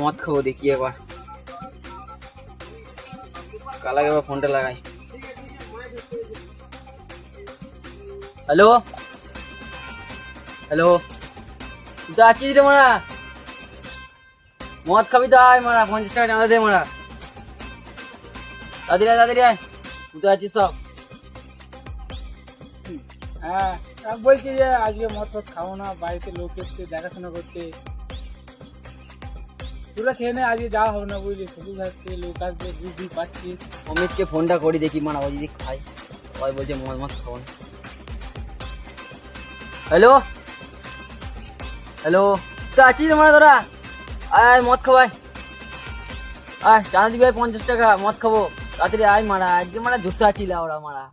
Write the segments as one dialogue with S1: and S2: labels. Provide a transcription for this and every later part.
S1: মদ খাব দেখি এবার। কালাকে এবার ফোনটা লাগাই? হ্যালো? হ্যালো? তুই তো আছিস রে মারা? মদ খাবি তো আয় মারা, পঞ্চাশ টাকা চাঁদা দে মারা। তাড়াতাড়ি আয় তাড়াতাড়ি আয় তুই তো আছিস সব?
S2: হ্যাঁ বলছি যে আজকে মদ ফদ খাব না, বাড়িতে লোক এসছে, দেখাশোনা করতে। তোরা খেয়ে নে আজকে যাওয়া হবে না বুঝলি আসছে লোক আসবে পাচ্ছিস
S1: অমিতকে ফোনটা করি দেখি ও যদি খাই সবাই বলছে মদ মদ খাব না। হ্যালো? হ্যালো? তো আছিস মারা তোরা? আয় মদ খাবাই আয়। জানা দিবি পঞ্চাশ টাকা মদ খাব। তাড়াতাড়ি আয় মারা আজকে মারা জুসে আছি ওরা মারা।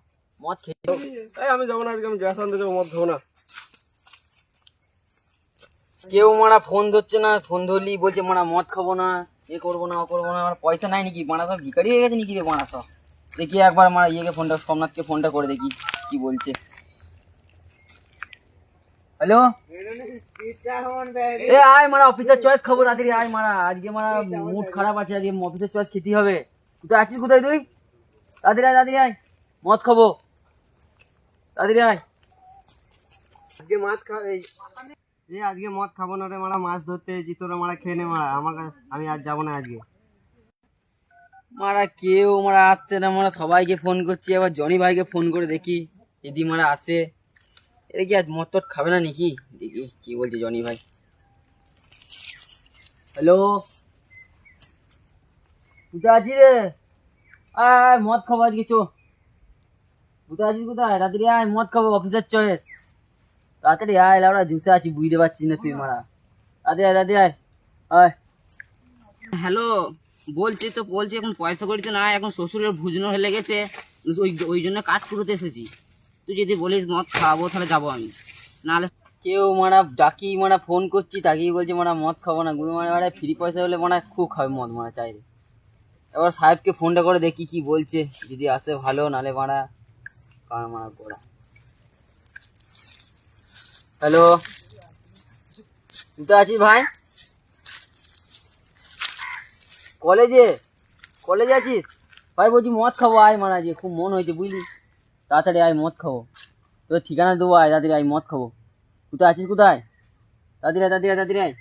S1: মদ খেয়ে
S3: আমি যাব না আজকে আমি গ্যাস আনতে যাব মদ খাব না।
S1: কেউ মারা ফোন ধরছে না ফোন ধরলি বলছে, মারা, মদ খাব না, এ করব না, ও করব না, আমার পয়সা নাই নাকি, মারা সব ভিকারি হয়ে গেছে নাকি রে, মারা সব? দেখি একবার মারা ইয়েকে ফোনটা সোমনাথকে ফোনটা করে দেখি কি বলছে। হ্যালো এ, আয় মারা অফিসের চয়েস খাব তাড়াতাড়ি আয় মারা, আজকে মারা মুড খারাপ আছে, আজকে অফিসের চয়েস খেতে হবে। তুই আছিস কোথায় তুই? তাড়াতাড়ি আয় তাড়াতাড়ি আয়, মদ খাব। তাড়াতাড়ি আয়।
S3: আজকে মাছ খা এই আজকে মদ খাব না রে মারা, মাছ ধরতে এসেছি, তোরা মারা খেয়ে নে মারা, আমার কাছে, আমি আজ যাব না আজকে।
S1: মারা কেউ মারা আসছে না মারা, সবাইকে ফোন করছি, আবার জনি ভাইকে ফোন করে দেখি যদি মারা আসে। এটা কি আজ মদ টদ খাবে না নাকি? দেখি, কি বলছে জনি ভাই। হ্যালো কোথায় আছিস রে? আয় মদ খাব আজকে, চো। কোথায় আছিস কোথায়? রাত্রি, আয়, মদ খাব অফিসের চয়েস তাড়াতাড়ি আয় লাউড়া জুসে আছি বুঝতে পারছিস না তুই মারা। তাড়াতাড়ি আয় তাড়াতাড়ি আয়। আয়। হ্যালো বলছি তো বলছি এখন পয়সা করিতে না এখন শ্বশুরের ভুজনো হয়ে লেগেছে ওই ওই জন্য কাঠ কুড়োতে এসেছি। তুই যদি বলিস মদ খাওয়াবো তাহলে যাব আমি। নাহলে কেউ মারা ডাকি মারা ফোন করছি তাকেই বলছে মারা মদ খাব না। গুরু মারা মারা ফ্রি পয়সা হলে মারা খুব খাবে মদ মারা চাইলে এবার সাহেবকে ফোনটা করে দেখি কি বলছে। যদি আসে ভালো নালে মারা কার মারা গোড়া। হ্যালো? তো আছিস ভাই? কলেজে? কলেজে আছিস? ভাই বলছি মদ খাব, আয় মারা যে খুব মন হয়েছে বুঝলি? তাড়াতাড়ি আয়, মদ খাব। তোর ঠিকানা দেবো, আয়, তাড়াতাড়ি আয়, মদ খাব। কোথায় আছিস, কোথায়? তাড়াতাড়ি তাড়াতাড়ি তাড়াতাড়ি আয়।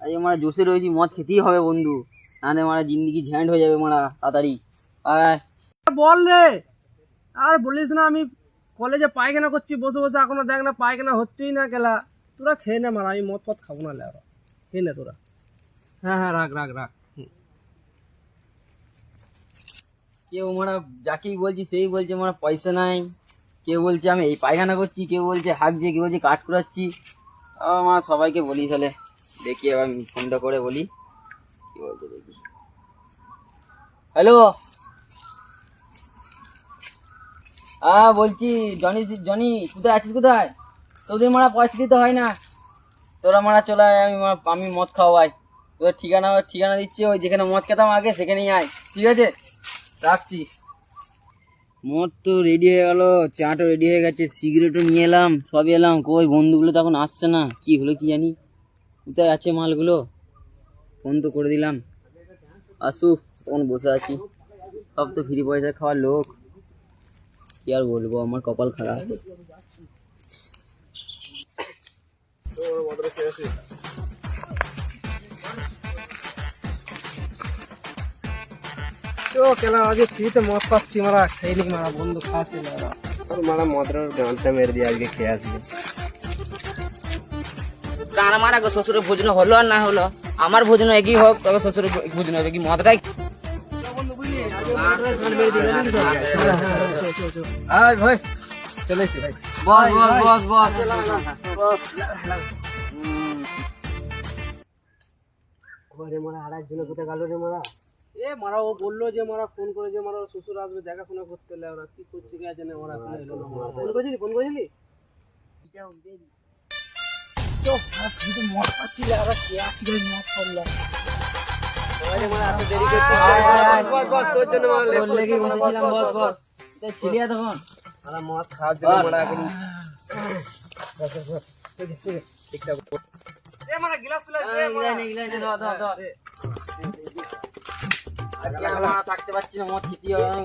S1: আজকে মারা জোশে রয়েছি, মদ খেতেই হবে বন্ধু। নাহলে মারা জিন্দিগি ঝ্যান্ড হয়ে যাবে মারা, তাড়াতাড়ি। আয়।
S2: বল রে, আর বলিস না, আমি কলেজে পায়খানা করছি, বসে বসে এখনও দেখ না, পায়খানা হচ্ছেই না গেলা তোরা খেয়ে নে মারা, আমি মদ ফদ খাব না লেওরা খেয়ে তোরা। হ্যাঁ হ্যাঁ রাখ রাখ রাখ।
S1: কেউ মারা যাকেই বলছি, সেই বলছে মারা পয়সা নাই। কেউ বলছে আমি এই পায়খানা করছি, কেউ বলছে হাঁকছে কেউ বলছে কাঠ কুড়াচ্ছি। আমার সবাইকে বলি তাহলে। দেখি এবার ফোনটা করে বলি। কি বলছে দেখি। হ্যালো? হ্যাঁ বলছি, জনি জনি, কোথায় আছিস কোথায়? তোদের মারা পয়সা দিতে হয় না। তোরা মারা চলে আয়, আমি আমি মদ খাওয়াই। তোদের ঠিকানা ঠিকানা দিচ্ছি, ওই যেখানে মদ খেতাম আগে, সেখানেই আয়। ঠিক আছে? রাখছি। মদ তো রেডি হয়ে গেল চাটও রেডি হয়ে গেছে সিগারেটও নিয়ে এলাম সবই এলাম। কই, বন্ধুগুলো তো এখন আসছে না, কি হলো কি জানি? কোথায় আছে মালগুলো? ফোন তো করে দিলাম। আসুক, তখন বসে আছি। সব তো ফ্রি পয়সা খাওয়ার লোক। কি আর বলব? আমার কপাল খারাপ।
S2: আজকে মদ পাচ্ছি মারা? খেয়ে নি মারা বন্ধু খাওয়াছি লেওরা
S3: তোর মারা মদের গানটা মেরে দিয়ে আজকে খেয়ে
S1: কানা মারা শ্বশুরের ভোজন হলো আর না হলো? আমার ভোজন একই হোক তবে শ্বশুরের ভোজন হবে কি মদটাই
S3: আয় ভাই, চলে ভাই।
S1: বস বস বস বস
S3: ঘরে মারা আর একজনে কোথায় গেল রে মারা
S2: এ মারা ও বলল যে মারা ফোন করে যে মারা শ্বশুর আসবে দেখাশোনা করতে লেওরা কি করছি কি আছে না ফোন করেছিলি ফোন করেছিলি তো আর মদ পাচ্ছি লেওরা কে
S3: ঘরে মারা এত দেরি করছিস বস বস তোর জন্য মারা লেট
S1: তোর বসেছিলাম বস বস তো ছিলি তখন।
S3: মারা মদ খাওয়ার জন্য মারা এখন সর, সর, সর। ঠিক আছে, ঠিকঠাক
S2: দে মারা গ্লাস ফেলে দে মারা।
S1: গিলাই নে, গিলাই নে, ধর, ধর, ধর। থাকতে পারছি না মদ খেতে হবে, আমি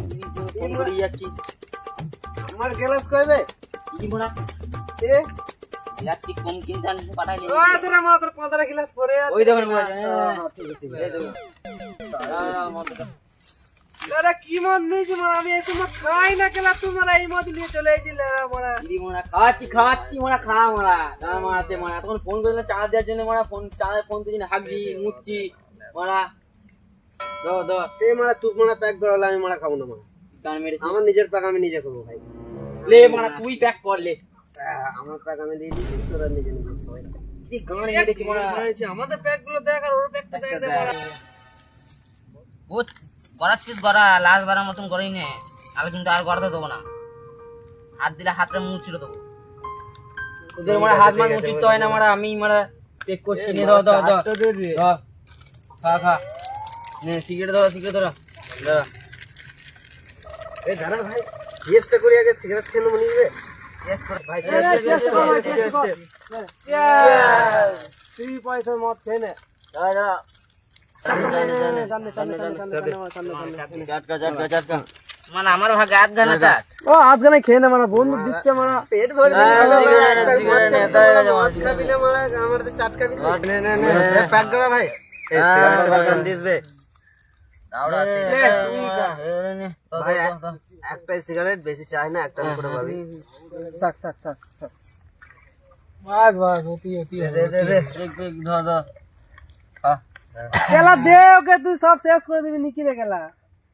S1: ফোন করে যাচ্ছি।
S3: আমার গ্লাস কইবে
S1: কি মোড়া
S3: এ?
S1: গ্লাস কি কম কিনতে আনতে পাঠাইলে
S2: ও তোরা মারা তোর গ্লাস পরে
S1: ওই দেখুন মোড়া এই দেখুন
S2: দাদা কি মদ নিয়েছি মারা? আমি এই মদ খাই না কেলা তুই এই মদ নিয়ে চলে এসেছিল মারা।
S1: ইরি মোড়া খাওয়াচ্ছি খাওয়াচ্ছি মোড়া খা মোড়া দাঁড়া মারাতে মোড়া তখন ফোন করেছিল চার্জ দেওয়ার জন্য ফোন চার্জ ফোন তুই হাগছি মুচ্ছি মোড়া দ দ
S3: এ মারা তুই মারা প্যাক করালে আমি মারা খাব না মারা। আমার নিজের প্যাক আমি নিজে খাব ভাই।
S1: লে মোড়া তুই প্যাক কর লে।
S3: আহ, আমার প্যাক আমি দিয়ে দিচ্ছি তোরা নিজে নিজে সবাই। খা।
S1: গান মেরেছি মোড়া
S2: হয়েছে আমাদের প্যাকগুলো দেখ আর ওর প্যাকটা দেখ
S4: ও গড়াচ্ছিস গড়া লাস্ট বারের মতন করেই নে। তাহলে কিন্তু আর গড়াতে দেবো না। হাত দিলে হাতটা মুখ দেবো।
S1: তোদের মোড়া হাত মান উচিত হয় না মোড়া আমি মোড়া পেক করছি নে দ দ দ
S3: চারটা দে রে।
S1: দ খা খা। নে সিগারেট ধরো সিগারেট ধরো দাদা
S3: এ দাঁড়া ভাই জিএসটা করি আগে সিগারেট খেয়ে নেব
S2: তুই পয়সার মদ খেয়ে নে
S4: মানে আমার ভাগে হাত গানা চাট
S2: ও আজকে খেয়ে নে মারা বন্ধু দিচ্ছে মারা
S3: পেট ভরে আমার তো চাট খাবি নে নে নে প্যাক করা ভাই এই সিগারেট প্যাক ভাই একটাই সিগারেট বেশি চাই না একটা করে পাবি
S2: থাক থাক থাক থাক। বাস বাস হতি হতি
S3: দে দে দে
S1: ধর ধর।
S2: কেলা দে ওকে তুই সব শেষ করে দিবি নিকি রে কেলা।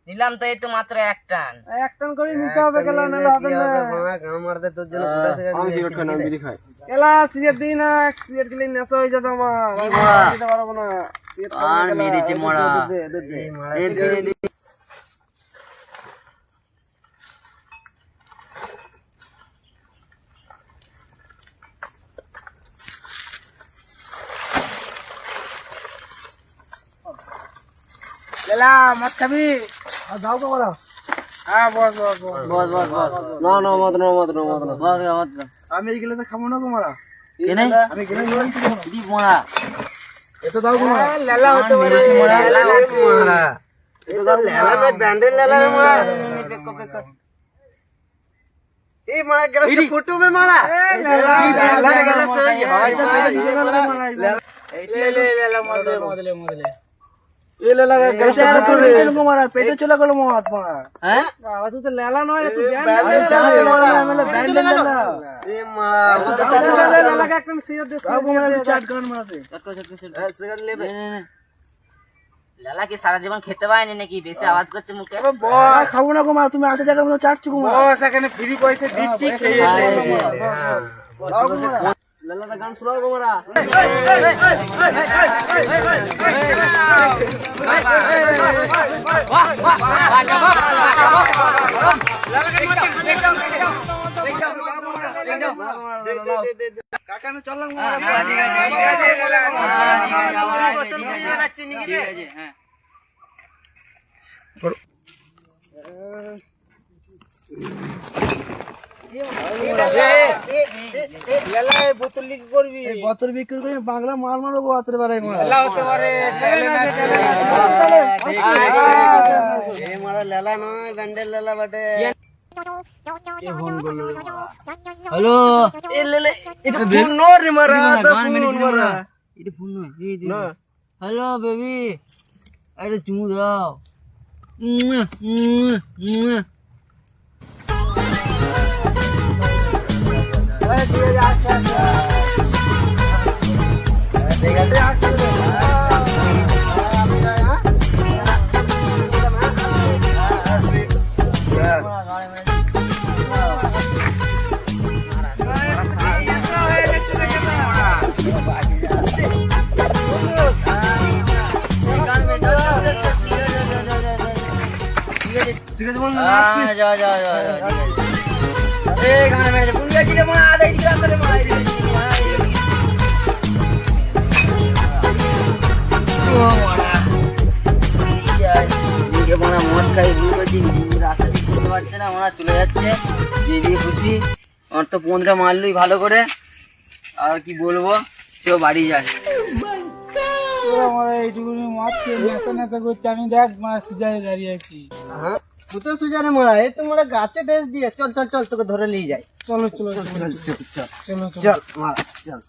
S4: নিলাম তো এই তো মাত্র এক টান।
S2: এক টান করে নিতে হবে কেলা নাহলে হবে না।
S3: মারতে তোর জন্য পুরা সিগারেট আমি সিগারেট খাই না বিড়ি খাই।
S2: কেলা সিগারেট দিই না এক সিগারেট গেলে নেশা হয়ে যাবে আমার। আমি দিতে পারব না। না
S1: আর মেরেছে
S2: দে।
S1: এই দে দে।
S2: কেলা মদ খাবি যাও তো মারা হ্যাঁ বস বস বস
S1: বস বস বস
S3: না না মত না মত না মত না
S1: বস মত
S2: আমি এই গেলে তো খাব না তোমারা
S1: কেনে
S2: আমি গেলে
S1: দি মোড়া
S2: এত দাও তোমারা লেলা হতে পারে
S1: মোড়া
S3: এটা তো লেলা না ব্যান্ডেল লেলা রে মারা
S1: পেক পেক
S3: এই মারা গেলা ফুটু মে মারা লেলা গেলা সই হয়
S1: লে লে লে লে মদ দে মদ লে মদ লে
S3: এই লেলা গেলা ফুটু মে
S2: মারা পেটে চলে গেল মত
S1: হ্যাঁ
S2: বাবা তুই তো লেলা নয় তুই
S3: লেলা
S4: কি সারা জীবন খেতে পায়নি নাকি বেশি আওয়াজ করছে মুখে
S2: বস খাব না মা তুমি আছে জায়গার মতো চাটছো গো বস এখানে ফ্রি পয়সা দিচ্ছি খেয়ে
S3: লেলাটা গান শোনাও গো কাকা আমি চললাম
S1: হ্যাঁ।
S2: বোতল লিক করবি বোতল বিক্রি করে বাংলা মাল মারবো হাতের বাড়াই মারা হতে পারে
S3: এই মারা লেলা নয় ব্যান্ডেল লেলা বটে
S1: হ্যালো
S3: এটা ফোন নো রে মারা তো
S1: গান
S3: ফোন
S1: মেরেছি
S3: মারা
S1: মোড়া এটা ফোন নয় এই দে
S2: ঠিক আছে বন্ধু
S1: আহ, যাও, যাও, যাও, যাও, ঠিক আছে। চলে যাচ্ছে। যে দিয়ে খুশি, আমার তো পনেরোটা মারলই ভালো করে আর কি বলব? সেও বাড়ি যায়
S5: এইটুকুনি মাছ নেশা নেশা করছে আমি দেখ সুজায় দাঁড়িয়ে আছি।
S3: হ্যাঁ? তো সুজানে মরা এই তো মারা গাছে ড্রেস দিয়ে চল চল চল তোকে ধরে নিয়ে যাই
S5: চলো চলো
S3: চল চল চল চল
S5: চলো চলো
S3: চল মারা চল